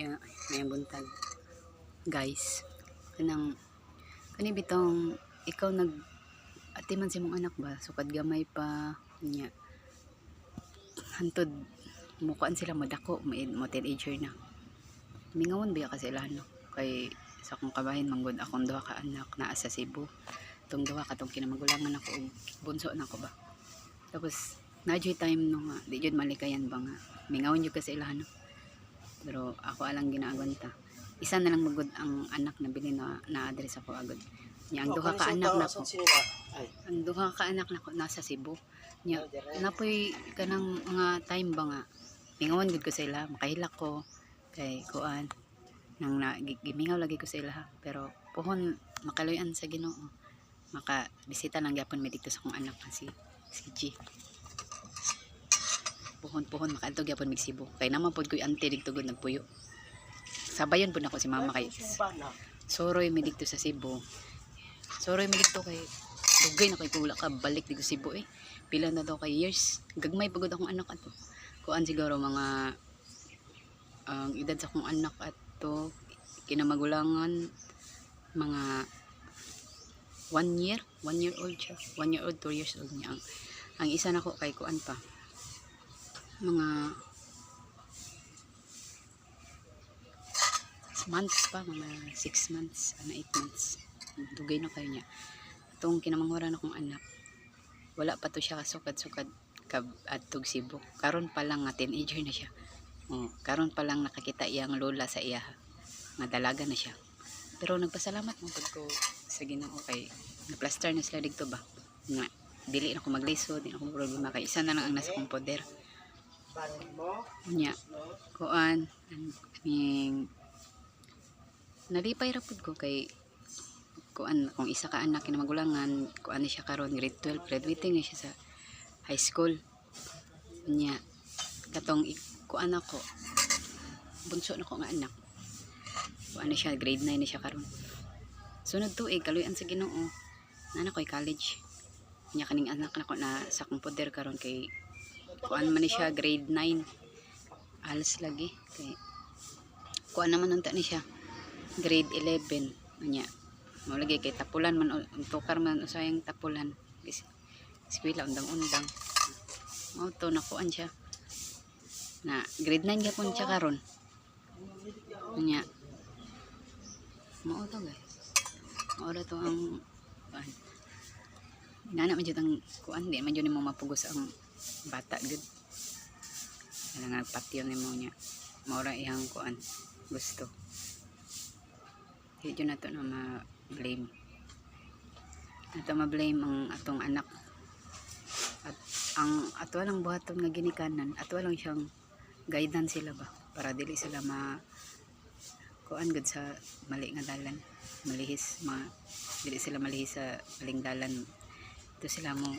iya may buntag. Guys kanang kani bitong ikaw nag ati man si mong anak ba? Sukad gamay pa niya. Hantod mukuan sila madako mo teenager na. Mingawon biya kasi sila no? Kay sa akong kabahin manggod akong duha ka anak naa sa Cebu. Tong duha ka tong kinamagulangan ako og bunso na ko ba? Tapos nadyo'y time no nga di jud malikayan ba nga? Mingawon jud kasi sila no pero ako alang ginaagwanta isa na lang magud ang anak na bili na na-address ako agad. Niya ang duha ka anak na ko ang duha ka anak na ko nasa Cebu. Niya napoy kanang mga time ba nga mingawan gud ko sa ila makahilak ko kay kuan nang na, gi- gimingaw lagi ko sa ila pero puhon makaluyan sa Ginoo. Maka bisita lang gyapon mi dito sa kong anak nga si si G puhon puhon makaadto gyapon mig Cebu kay naman pod koy ante dito gud nagpuyo sabayon pud ako si mama kay Soroy mi dito sa Cebu. Soroy mi dito kay dugay na kay kula ka balik dito Cebu eh. Pila na daw kay years. Gagmay pagod akong anak ato. Kuan siguro mga ang edad sa akong anak ato kinamagulangan mga one year, one year old siya. One year old, two years old niya. Ang, ang isa na ko kay kuan pa. Mga months pa, mga 6 months, ano 8 months. Dugay na kayo niya. Itong kinamanghuran akong anak, wala pa to siya kasukad-sukad kab at tug Cebu. Karon pa lang nga teenager na siya. Oh, karon pa lang nakakita iyang lola sa iya. Nga dalaga na siya. Pero nagpasalamat mo pag ko sa Ginoo kay na-plaster na sila dito ba. Nga dili na ko maglisod, di na ko problema kay isa na lang ang nasa kong poder. Nya, kuan, ang nalipay ra pud ko kay kuan kung isa ka anak na magulangan kuan na siya karon grade 12 graduating na siya sa high school. Nya katong kuan ako bunso na ko nga anak. Kuan na siya grade 9 na siya karon. Sunod tuig kaluyan sa Ginoo. Na ko'y college. Nya kaning anak na ko na sa kong poder karon kay kuan man siya grade 9 alas lagi. Kay kuan naman unta ni siya grade 11 nya mo lagi kay tapulan man tukar man usayang tapulan. Eskwela undang-undang. Mo to nakuan siya. Na grade 9 gyapon siya karon. Nya mo to guys. Mo to ang kuan. Nana man jud ang kuan di man jud nimo mapugos ang bata gud nga patio nimo nya maura iyang kuan gusto Hindi na to na ma-blame. Nato ma-blame ang atong anak. At ang ato lang buhaton nga ginikanan, ato lang siyang guidance sila ba para dili sila ma kuan gud sa mali nga dalan malihis ma dili sila malihis sa maling dalan ito sila mo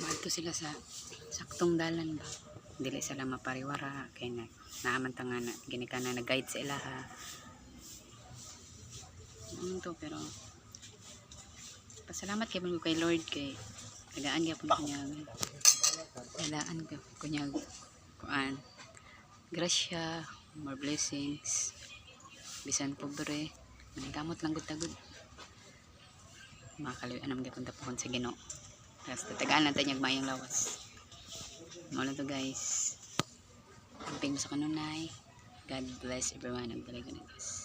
maadto sila sa saktong dalan ba? Dili sila mapariwara kay na naaman ta nga na ginikanan na guide sa ilaha ano to pero pasalamat kay mo kay Lord kay tagaan gyapon kunya tagaan ko kunya kuan grasya more blessings bisan pobre manigamot lang gud tagod makakaluyan naman gyapon tapon sa Ginoo tapos tatagaan lang tanyag mayang lawas mo lang to guys Amping mo sa kanunay God bless everyone. Ang talaga na guys.